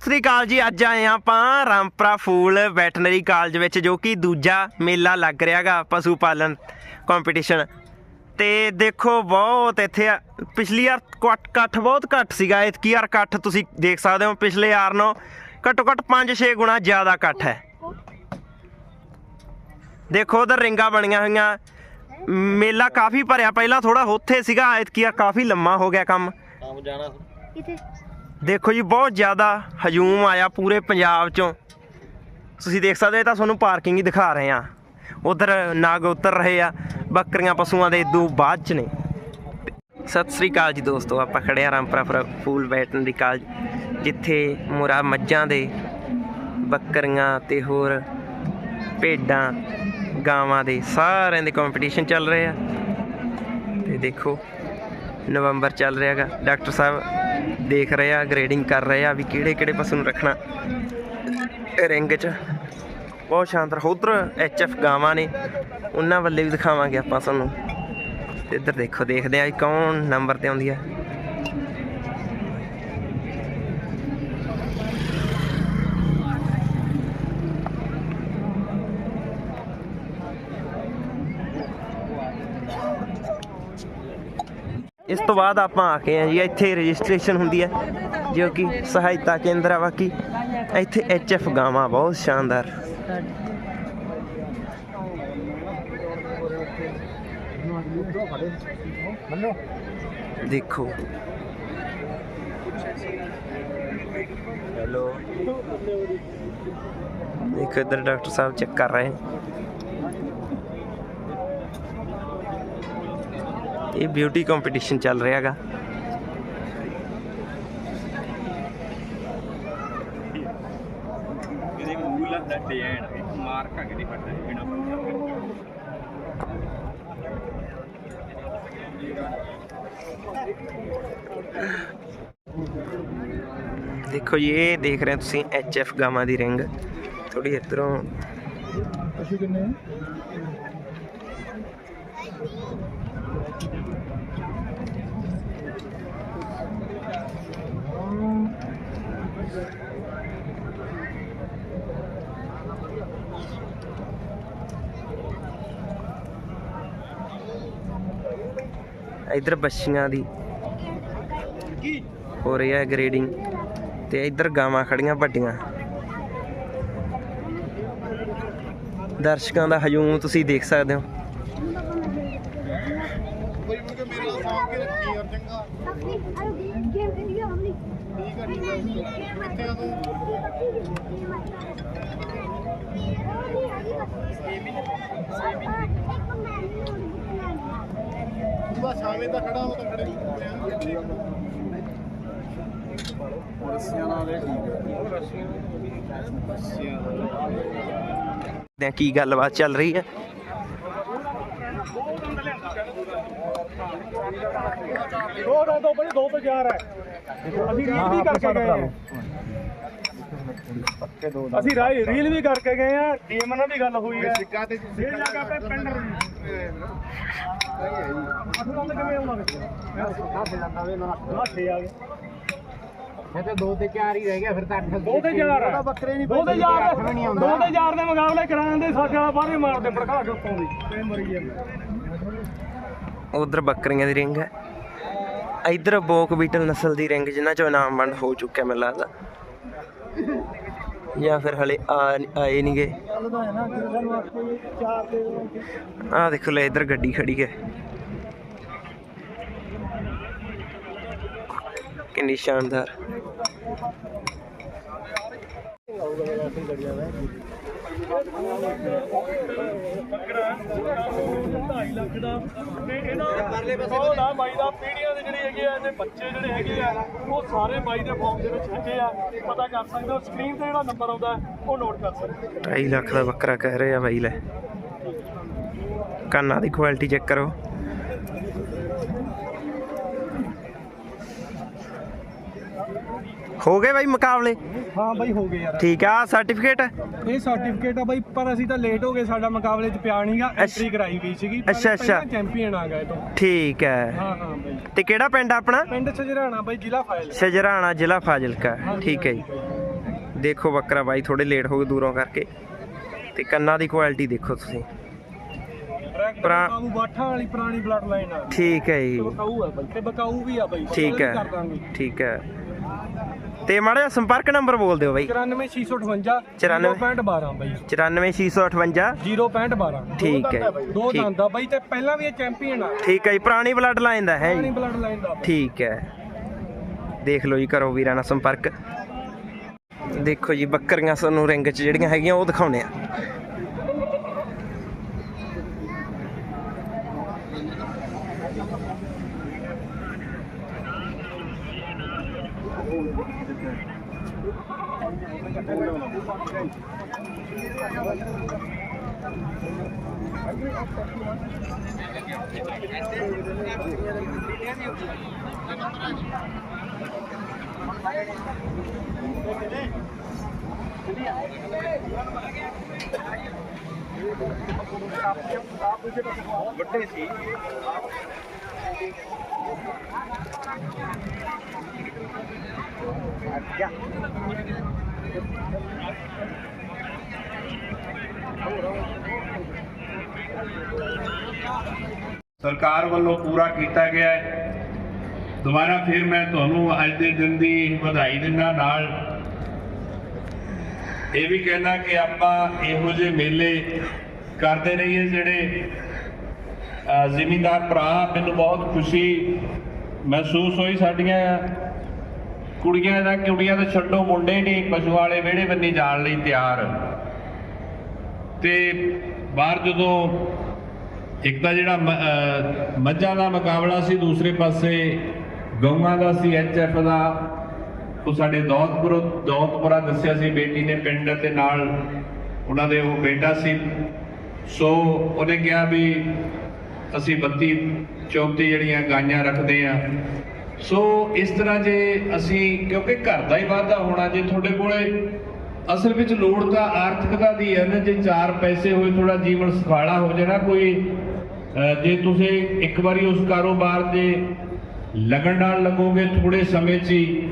ਸਤਿ ਸ੍ਰੀ ਅਕਾਲ ਜੀ ਅੱਜ ਆਏ ਹਾਂ ਆਪਾਂ ਰਾਮਪੁਰਾ ਫੂਲ ਵੈਟਰਨਰੀ ਕਾਲਜ ਵਿੱਚ ਜੋ ਕਿ ਦੂਜਾ ਮੇਲਾ ਲੱਗ ਰਿਹਾਗਾ ਪਸ਼ੂ ਪਾਲਣ ਕੰਪੀਟੀਸ਼ਨ ਤੇ ਦੇਖੋ ਬਹੁਤ ਇੱਥੇ ਆ- ਪਿਛਲੀ ਵਾਰ ਕੱਟ ਕੱਠ ਬਹੁਤ ਘੱਟ ਸੀਗਾ ਇਤਕੀ ਵਾਰ ਕੱਠ ਤੁਸੀਂ ਦੇਖ ਸਕਦੇ ਹੋ ਪਿਛਲੇ ਵਾਰ ਨਾਲੋਂ ਘੱਟੋ ਘੱਟ 5-6 ਗੁਣਾ ਜ਼ਿਆਦਾ ਕੱਠ ਹੈ। ਦੇਖੋ ਉਧਰ ਰਿੰਗਾਂ ਬਣੀਆਂ ਹੋਈਆਂ। ਮੇਲਾ ਕਾਫੀ ਭਰਿਆ ਪਹਿਲਾਂ ਥੋੜਾ ਉੱਥੇ ਸੀਗਾ ਇਤਕੀ ਵਾਰ ਕਾਫੀ ਲੰਮਾ ਹੋ ਗਿਆ ਕੰਮ। ਕਿਤੇ ਦੇਖੋ ਜੀ, ਬਹੁਤ ਜ਼ਿਆਦਾ ਹਜੂਮ ਆਇਆ ਪੂਰੇ ਪੰਜਾਬ ਚੋਂ। ਤੁਸੀਂ ਦੇਖ ਸਕਦੇ ਹੋ ਤਾਂ ਤੁਹਾਨੂੰ ਪਾਰਕਿੰਗ ਹੀ ਦਿਖਾ ਰਹੇ ਆ ਉਧਰ ਨਾਗ ਉਤਰ ਰਹੇ ਆ, ਬੱਕਰੀਆਂ ਪਸ਼ੂਆਂ ਦੇ ਦੋ ਬਾਅਦ ਚ ਨੇ। ਸਤਿ ਸ੍ਰੀ ਅਕਾਲ ਜੀ ਦੋਸਤੋ, ਆਪਾਂ ਖੜੇ ਆ ਰਾਮਪਰਾ ਫਰ- ਫੂਲ ਵੈਟਰਨਰੀ ਕਾਲਜ ਜਿੱਥੇ ਮੁਰਾ ਮੱਝਾਂ ਦੇ, ਬੱਕਰੀਆਂ ਤੇ ਹੋਰ ਭੇਡਾਂ, ਗਾਵਾਂ ਦੇ ਸਾਰਿਆਂ ਦੇ ਕੰਪੀਟੀਸ਼ਨ ਚੱਲ ਰਹੇ ਆ। ਤੇ ਦੇਖੋ ਨਵੰਬਰ ਚੱਲ ਰਿਹਾਗਾ। ਡਾਕਟਰ ਸਾਹਿਬ ਦੇਖ ਰਹੇ ਆ ਗ੍ਰੇਡਿੰਗ ਕਰ ਰਹੇ ਆ ਵੀ ਕਿਹੜੇ ਕਿਹੜੇ ਪਸ਼ੂ ਨੂੰ ਰੱਖਣਾ। ਰਿੰਗ 'ਚ। ਬਹੁਤ ਸ਼ਾਨਦਾਰ। ਉਧਰ ਐਫ ਗਾਵਾਂ ਨੇ। ਉਹਨਾਂ ਵੱਲੇ ਵੀ ਦਿਖਾਵਾਂਗੇ ਆਪਾਂ ਤੁਹਾਨੂੰ। ਇੱਧਰ ਦੇਖੋ, ਦੇਖਦੇ ਆ ਵੀ ਕੌਣ ਨੰਬਰ ਤੇ ਆਉਂਦੀ ਆ। ਇਸ ਤੋਂ ਬਾਅਦ ਆਪਾਂ ਆ ਕੇ ਆ ਜੀ, ਇੱਥੇ ਰਜਿਸਟ੍ਰੇਸ਼ਨ ਹੁੰਦੀ ਹੈ ਜੋ ਕਿ ਸਹਾਇਤਾ ਕੇਂਦਰ ਆ ਬਾਕੀ। ਇੱਥੇ ਐਫ ਗਾਵਾਂ ਬਹੁਤ ਸ਼ਾਨਦਾਰ। ਦੇਖੋ। ਹੈਲੋ। ਦੇਖੋ ਇੱਧਰ ਡਾਕਟਰ ਸਾਹਿਬ ਚੈੱਕ ਕਰ ਰਹੇ ਹਨ ਇਹ ਬਿਊਟੀ ਕੰਪੀਟੀਸ਼ਨ ਚੱਲ ਰਿਹਾ ਹੈਗਾ। ਇਹਦੇ ਮੂਲ ਦਾ ਡਿਜ਼ਾਈਨ ਮਾਰਕ ਆ ਕਿਤੇ ਫਟਦਾ ਜਿਹੜਾ ਦੇਖੋ ਜੀ ਇਹ ਦੇਖ ਰਹੇ ਤੁਸੀਂ ਐਫ ਗਾਵਾਂ ਦੀ ਰਿੰਗ ਥੋੜੀ ਇਧਰੋਂ ਪਸ਼ੂ ਕਿੰਨੇ? ਇਧਰ ਬੱਛੀਆਂ ਦੀ। ਹੋ ਰਹੀ ਹੈ ਗ੍ਰੇਡਿੰਗ ਤੇ ਇਧਰ ਗਾਵਾਂ ਖੜੀਆਂ ਵੱਡੀਆਂ। ਦਰਸ਼ਕਾਂ ਦਾ ਹਜੂਮ ਤੁਸੀਂ ਦੇਖ ਸਕਦੇ ਹੋ ਕੋਈ ਮੁੰਡੇ ਮੇਰਾ ਸਾਂਭ ਕੇ ਰੱਖੀ ਯਾਰ ਚੰਗਾ ਆਪਣੀ ਅਰੇ ਗੇਮ ਵੀਡੀਓ ਹਮਨੀ ਠੀਕ ਆ ਠੀਕ ਆ ਕਿੱਥੇ ਆ ਤੂੰ ਤੂੰ ਬਸ ਸ਼ਾਮੇ ਤਾਂ ਖੜਾ ਹੋ ਤਾਂ ਖੜੇ ਨਹੀਂ ਰੱਸੀਆਂ ਨਾਲ ਇਹ ਰੱਸੀਆਂ ਦੇ ਕੀ ਗੱਲਬਾਤ ਚੱਲ ਰਹੀ ਹੈ। ਦੋ ਦੋ ਦੋ ਬੜੇ ਦੋ ਤੋਂ ਚਾਰ ਹੈ। ਅਸੀਂ ਰੀਲ ਵੀ ਕਰਕੇ ਗਏ ਆ। ਅਸੀਂ ਰਾਈ ਰੀਲ ਵੀ ਕਰਕੇ ਗਏ ਆ ਟੀਮ ਨਾਲ ਵੀ ਗੱਲ ਹੋਈ ਹੈ। ਸਿੱਕਾ ਤੇ ਇਹ ਜਾ ਕੇ ਆਪਣੇ ਪਿੰਡ ਅਸਲ ਕਿਵੇਂ ਆਉਣਾ ਵਿੱਚ? ਕਾਫੇ ਲੰਦਾ ਵੇ ਨਾ ਲਾਠੇ ਆ ਗਏ। ਇਹ ਤੇ ਦੋ ਤੇ ਚਾਰ ਹੀ ਰਹਿ ਗਿਆ ਫਿਰ ਤਾਂ ਅੱਠ ਦੋ ਤੇ ਚਾਰ ਹੈ ਬੱਕਰੇ ਨਹੀਂ ਦੋ ਤੇ ਚਾਰ ਦੋ ਤੇ ਚਾਰ ਦੇ ਮੁਕਾਬਲੇ ਕਰਾਉਣ ਦੇ ਸਾਡੇ ਵਾਲਾ ਬਾਹਰ ਹੀ ਮਾਰਦੇ ਭੜਕਾ ਕੇ ਉੱਤੋਂ ਦੀ। ਤੇ ਮਰੀ ਜਾਂਦੇ? ਉਧਰ ਬੱਕਰੀਆਂ ਦੀ ਰਿੰਗ ਹੈ। ਇਧਰ ਬੋਕ ਬੀਟਲ ਨਸਲ ਦੀ ਰਿੰਗ ਜਿਨ੍ਹਾਂ ਚੋਂ ਇਨਾਮ ਵੰਡ ਹੋ ਚੁੱਕਿਆ ਮੈਨੂੰ ਲੱਗਦਾ। ਜਾਂ ਫਿਰ ਹਲੇ ਆ ਆਏ ਨਹੀਂਗੇ ਚੱਲਦਾ ਹੈ ਨਾ ਕਿ ਸਾਨੂੰ ਆਪੇ ਚਾਰ ਦੇ ਆਹ ਢਾਈ ਲੱਖ ਦਾ। ਤੇ ਇਹਦਾ ਪਰਲੇ ਪਾਸੇ ਉਹ ਨਾ ਬਾਈ ਦਾ ਪੀੜੀਆਂ ਦੇ ਜਿਹੜੇ ਹੈਗੇ ਆ ਇਹਦੇ ਬੱਚੇ ਜਿਹੜੇ ਹੈਗੇ ਆ ਉਹ ਸਾਰੇ ਬਾਈ ਦੇ ਫਾਰਮ ਦੇ ਵਿੱਚ ਹੈਗੇ ਆ। ਪਤਾ ਕਰ ਸਕਦੇ ਹੋ ਸਕਰੀਨ ਤੇ ਜਿਹੜਾ ਨੰਬਰ ਆਉਂਦਾ ਉਹ ਨੋਟ ਕਰ ਸਕਦੇ ਹੋ। 2.5 ਲੱਖ ਦਾ ਬੱਕਰਾ ਕਹਿ ਰਹੇ ਆ ਬਾਈ ਲੈ। ਕੰਨਾਂ ਦੀ ਕੁਆਲਿਟੀ ਚੈੱਕ ਕਰੋ। ਹੋ ਗਏ ਬਾਈ ਮੁਕਾਬਲੇ? ਹਾਂ ਬਾਈ ਹੋ ਗਏ ਯਾਰ। ਠੀਕ ਆ ਸਰਟੀਫਿਕੇਟ ਇਹ ਸਰਟੀਫਿਕੇਟ ਆ ਬਾਈ ਪਰ ਅਸੀਂ ਤਾਂ ਲੇਟ ਹੋ ਗਏ ਸਾਡਾ ਮੁਕਾਬਲੇ 'ਚ ਪਿਆ ਨਹੀਂਗਾ ਐਂਟਰੀ ਕਰਾਈ ਗਈ ਸੀਗੀ ਪਰ ਅੱਛਾ, ਅੱਛਾ। ਪਹਿਲਾਂ ਚੈਂਪੀਅਨ ਆ ਗਏ ਤੋਂ। ਠੀਕ ਹੈ। ਹਾਂ ਹਾਂ ਬਾਈ। ਤੇ ਕਿਹੜਾ ਪਿੰਡ ਆ ਆਪਣਾ? ਪਿੰਡ ਸਜਰਾਣਾ ਬਾਈ ਜ਼ਿਲ੍ਹਾ ਫਾਇਲ ਸਜਰਾਣਾ ਜ਼ਿਲ੍ਹਾ ਫਾਜ਼ਿਲਕਾ। ਠੀਕ ਹੈ ਜੀ। ਦੇਖੋ ਬੱਕਰਾ ਬਾਈ ਥੋੜੇ ਲੇਟ ਹੋ ਗਏ ਦੂਰੋਂ ਕਰਕੇ। ਤੇ ਕੰਨਾਂ ਦੀ ਕੁਆਲਿਟੀ ਦੇਖੋ ਤੁਸੀਂ। ਭਰਾ- ਬਕਾਊ ਬਾਠਾਂ ਵਾਲੀ ਪੁਰਾਣੀ ਬਲੱਡ ਲਾਈਨ ਆ। ਠੀਕ ਹੈ ਜੀ। ਬਕਾਊ ਆ ਬਾਈ ਤੇ ਬਕਾਊ ਵੀ ਆ ਬਾਈ। ਠੀਕ ਹੈ। ਕਰ ਦਾਂਗੇ। ਠੀਕ ਹੈ। ਤੇ ਮਾੜਾ ਜਿਹਾ ਸੰਪਰਕ ਨੰਬਰ ਬੋਲ ਦਿਓ ਬਾਈ। 94658 94 0.12 ਬਾਈ। 94658 0.12 ਠੀਕ ਹੈ ਦੋ ਦੰਦ ਬਾਈ ਤੇ ਪਹਿਲਾਂ ਵੀ ਇਹ ਚੈਂਪੀਅਨ ਆ। ਠੀਕ ਹੈ ਜੀ ਪੁਰਾਣੀ ਬਲੱਡ ਲਾਈਨ ਦਾ ਹੈ ਪੁਰਾਣੀ ਜੀ ਬਲੱਡ ਲਾਈਨ ਦਾ ਠੀਕ ਹੈ। ਦੇਖ ਲਓ ਜੀ ਕਰੋ ਵੀਰਾਂ ਨਾਲ ਸੰਪਰਕ। ਦੇਖੋ ਜੀ ਬੱਕਰੀਆਂ ਸਾਨੂੰ ਰਿੰਗ 'ਚ ਜਿਹੜੀਆਂ ਹੈਗੀਆਂ ਉਹ ਦਿਖਾਉਣੇ ਆ ਵੱਡੇ ਸੀ। ਸਰਕਾਰ ਵੱਲੋਂ ਪੂਰਾ ਕੀਤਾ ਗਿਆ ਹੈ। ਦੁਬਾਰਾ ਫਿਰ ਮੈਂ ਤੁਹਾਨੂੰ ਅੱਜ ਦੇ ਦਿਨ ਦੀ ਵਧਾਈ ਦਿੰਦਾ ਨਾਲ ਇਹ ਵੀ ਕਹਿਣਾ ਕਿ ਆਪਾਂ ਇਹੋ ਜਿਹੇ ਮੇਲੇ ਕਰਦੇ ਰਹੀਏ ਜਿਹੜੇ ਅਹ, ਜ਼ਿਮੀਂਦਾਰ ਭਰਾ ਮੈਨੂੰ ਬਹੁਤ ਖੁਸ਼ੀ ਮਹਿਸੂਸ ਹੋਈ ਸਾਡੀਆਂ ਕੁੜੀਆਂ ਦਾ ਕੁੜੀਆਂ ਦਾ ਛੱਡੋ ਮੁੰਡੇ ਨਹੀਂ ਪਸ਼ੂ ਵਾਲੇ ਵਿਹੜੇ ਬੰਨੀ ਜਾਣ ਲਈ ਤਿਆਰ। ਤੇ ਬਾਹਰ ਜਦੋਂ ਇੱਕ ਤਾਂ ਜਿਹੜਾ ਮ- ਮੱਝਾਂ ਦਾ ਮੁਕਾਬਲਾ ਸੀ, ਦੂਸਰੇ ਪਾਸੇ ਗਊਆਂ ਦਾ ਸੀ ਐਚਐਫ ਦਾ। ਉਹ ਸਾਡੇ ਦੌਤਪੁਰ ਦੌਤਪੁਰਾ ਦੱਸਿਆ ਸੀ, ਬੇਟੀ ਨੇ ਪਿੰਡ ਤੇ ਨਾਲ ਉਹਨਾਂ ਦੇ ਉਹ ਬੇਟਾ ਸੀ। ਸੋ ਉਹਨੇ ਕਿਹਾ ਵੀ ਅਸੀਂ 32 34 ਜਿਹੜੀਆਂ ਗਾਈਆਂ ਰੱਖਦੇ ਆ ਸੋ ਇਸ ਤਰ੍ਹਾਂ ਜੇ ਅਸੀਂ, ਕਿਉਂਕਿ ਘਰ ਦਾ ਹੀ ਵਾਧਾ ਹੋਣਾ, ਜੇ ਤੁਹਾਡੇ ਕੋਲੇ ਅਸਲ ਵਿੱਚ ਲੋੜ ਤਾਂ ਆਰਥਿਕਤਾ ਦੀ ਹੈ ਨਾ, ਜੇ ਚਾਰ ਪੈਸੇ ਹੋਏ ਥੋੜਾ ਜੀਵਨ ਸੁਖਾਲਾ ਹੋ ਜਾਣਾ ਕੋਈ ਜੇ ਤੁਸੀਂ ਇੱਕ ਵਾਰੀ ਉਸ ਕਾਰੋਬਾਰ ਦੇ ਲਗਨ ਨਾਲ ਲੱਗੋਗੇ ਥੋੜੇ ਸਮੇਂ 'ਚ ਹੀ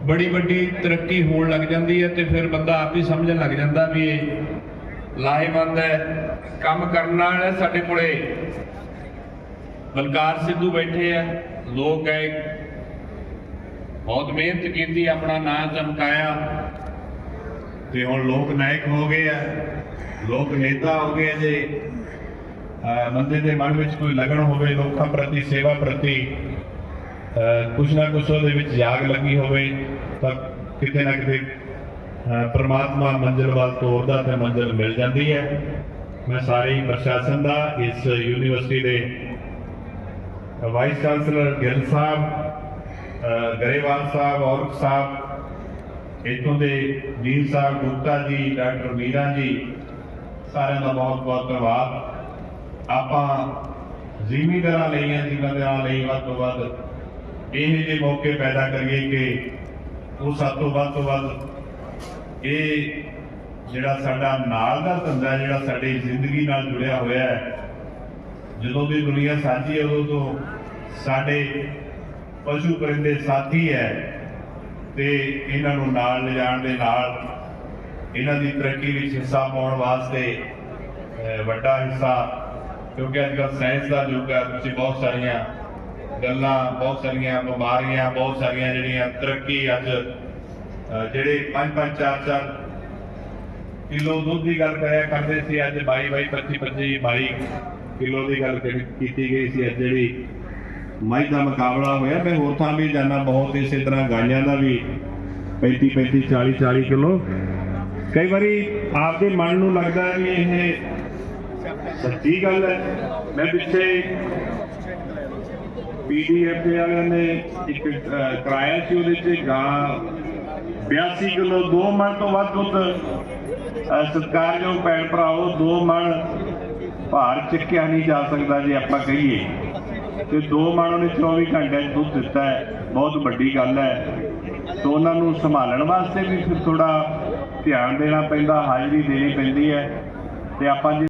ਬੜੀ ਵੱਡੀ ਤਰੱਕੀ ਹੋਣ ਲੱਗ ਜਾਂਦੀ ਹੈ ਤੇ ਫਿਰ ਬੰਦਾ ਆਪ ਹੀ ਸਮਝਣ ਲੱਗ ਜਾਂਦਾ ਵੀ ਇਹ ਲਾਹੇਵੰਦ ਹੈ, ਕੰਮ ਕਰਨ ਨਾਲ ਹੈ ਸਾਡੇ ਕੋਲੇ। ਬਲਕਾਰ ਸਿੱਧੂ ਬੈਠੇ ਆ, ਲੋਕ ਹੈ, ਬਹੁਤ ਮਿਹਨਤ ਕੀਤੀ, ਆਪਣਾ ਨਾਂ ਚਮਕਾਇਆ। ਤੇ ਹੁਣ ਲੋਕ ਨਾਇਕ ਹੋ ਗਏ ਆ, ਲੋਕ ਨੇਤਾ ਹੋ ਗਏ ਜੇ। ਬੰਦੇ ਦੇ ਮਨ ਵਿੱਚ ਕੋਈ ਲਗਨ ਹੋਵੇ ਲੋਕਾਂ ਪ੍ਰਤੀ ਸੇਵਾ ਪ੍ਰਤੀ ਅਹ ਕੁਛ ਨਾ ਕੁਛ ਉਹਦੇ ਵਿੱਚ ਜਾਗ ਲੱਗੀ ਹੋਵੇ ਤਾਂ ਕਿਤੇ ਨਾ ਕਿਤੇ ਪਰਮਾਤਮਾ ਮੰਜ਼ਿਲ ਵੱਲ ਤੋਰਦਾ ਤੇ ਮੰਜ਼ਿਲ ਮਿਲ ਜਾਂਦੀ ਹੈ ਮੈਂ ਸਾਰੇ ਪ੍ਰਸ਼ਾਸਨ ਦਾ ਇਸ ਯੂਨੀਵਰਸਿਟੀ ਦੇ ਵਾਈਸ ਚਾਂਸਲਰ ਗਿੱਲ ਸਾਹਿਬ ਗਰੇਵਾਲ ਸਾਹਿਬ ਔਰਖ ਸਾਹਿਬ ਇੱਥੋਂ ਦੇ ਵੀਰ ਸਾਹਿਬ ਗੁਪਤਾ ਜੀ ਡਾਕਟਰ ਮੀਰਾ ਜੀ ਸਾਰਿਆਂ ਦਾ ਬਹੁਤ ਬਹੁਤ ਧੰਨਵਾਦ ਆਪਾਂ ਜ਼ਿਮੀਂਦਾਰਾਂ ਲਈ ਜਾਂ ਜ਼ਿਮੀਂਦਾਰਾਂ ਲਈ ਵੱਧ ਤੋਂ ਵੱਧ ਇਹ ਜਿਹੇ ਮੌਕੇ ਪੈਦਾ ਕਰੀਏ ਕਿ ਉਹ ਸਭ ਤੋਂ ਵੱਧ ਤੋਂ ਵੱਧ ਇਹ ਜਿਹੜਾ ਸਾਡਾ ਨਾਲ ਦਾ ਧੰਦਾ ਜਿਹੜਾ ਸਾਡੀ ਜ਼ਿੰਦਗੀ ਨਾਲ ਜੁੜਿਆ ਹੋਇਆ ਹੈ, ਜਦੋਂ ਦੀ ਦੁਨੀਆ ਸਾਂਝੀ ਹੈ, ਉਦੋਂ ਤੋਂ ਸਾਡੇ ਪਸ਼ੂ ਪਰਿੰਦੇ ਸਾਥੀ ਹੈ ਤੇ ਇਹਨਾਂ ਨੂੰ ਨਾਲ ਲਿਜਾਣ ਦੇ ਨਾਲ ਇਹਨਾਂ ਦੀ ਤਰੱਕੀ ਵਿੱਚ ਹਿੱਸਾ ਪਾਉਣ ਵਾਸਤੇ ਵੱਡਾ ਹਿੱਸਾ ਕਿਉਂਕਿ ਅੱਜ ਕੱਲ੍ਹ ਸਾਇੰਸ ਦਾ ਯੁੱਗ ਹੈ ਤੁਸੀਂ ਬਹੁਤ ਸਾਰੀਆਂ ਗੱਲਾਂ, ਬਹੁਤ ਸਾਰੀਆਂ ਬਿਮਾਰੀਆਂ, ਬਹੁਤ ਸਾਰੀਆਂ ਜਿਹੜੀਆਂ ਤਰੱਕੀ ਅੱਜ ਜਿਹੜੇ 5 5 4 4 ਕਿਲੋ ਦੁੱਧ ਦੀ ਗੱਲ ਕਰਿਆ ਕਰਦੇ ਸੀ, ਅੱਜ 22 22 25 25 22 ਕਿਲੋ ਦੀ ਗੱਲ ਕੀਤੀ ਗਈ ਸੀ ਅੱਜ ਜਿਹੜੀ ਮੱਝ ਦਾ ਮੁਕਾਬਲਾ ਹੋਇਆ। ਮੈਂ ਹੋਰ ਥਾਂ ਵੀ ਜਾਣਾ ਬਹੁਤ ਇਸੇ ਤਰ੍ਹਾਂ ਗਾਈਆਂ ਦਾ ਵੀ 35 35 40 40 ਕਿਲੋ। ਕਈ ਵਾਰੀ ਆਪਦੇ ਮਨ ਨੂੰ ਲੱਗਦਾ ਵੀ ਇਹ ਸੱਚੀ ਗੱਲ ਹੈ। ਮੈਂ ਪਿੱਛੇ ਪੀਡੀਐਫ ਦੇ ਵਾਲਿਆਂ ਨੇ ਇੱਕ ਅਹ, ਕਰਾਇਆ ਸੀ ਉਹਦੇ 'ਚ ਗਾਂ 82 ਕਿਲੋ ਦੋ ਮਣ ਤੋਂ ਵੱਧ ਦੁੱਧ। ਅਹ, ਭੈਣ ਭਰਾਓ ਦੋ ਮਣ ਭਾਰ ਚੱਕਿਆ ਨਹੀਂ ਜਾ ਸਕਦਾ ਜੇ ਆਪਾਂ ਕਹੀਏ। ਤੇ ਦੋ ਮਣ ਉਹਨੇ 24 ਘੰਟਿਆਂ 'ਚ ਦੁੱਧ ਦਿੱਤਾ ਹੈ। ਬਹੁਤ ਵੱਡੀ ਗੱਲ ਹੈ। ਸੋ ਉਹਨਾਂ ਨੂੰ ਸੰਭਾਲਣ ਵਾਸਤੇ ਵੀ ਥੋੜਾ ਧਿਆਨ ਦੇਣਾ ਪੈਂਦਾ ਹਾਜ਼ਰੀ ਦੇਣੀ ਪੈਂਦੀ ਹੈ। ਤੇ ਆਪਾਂ ਜੇ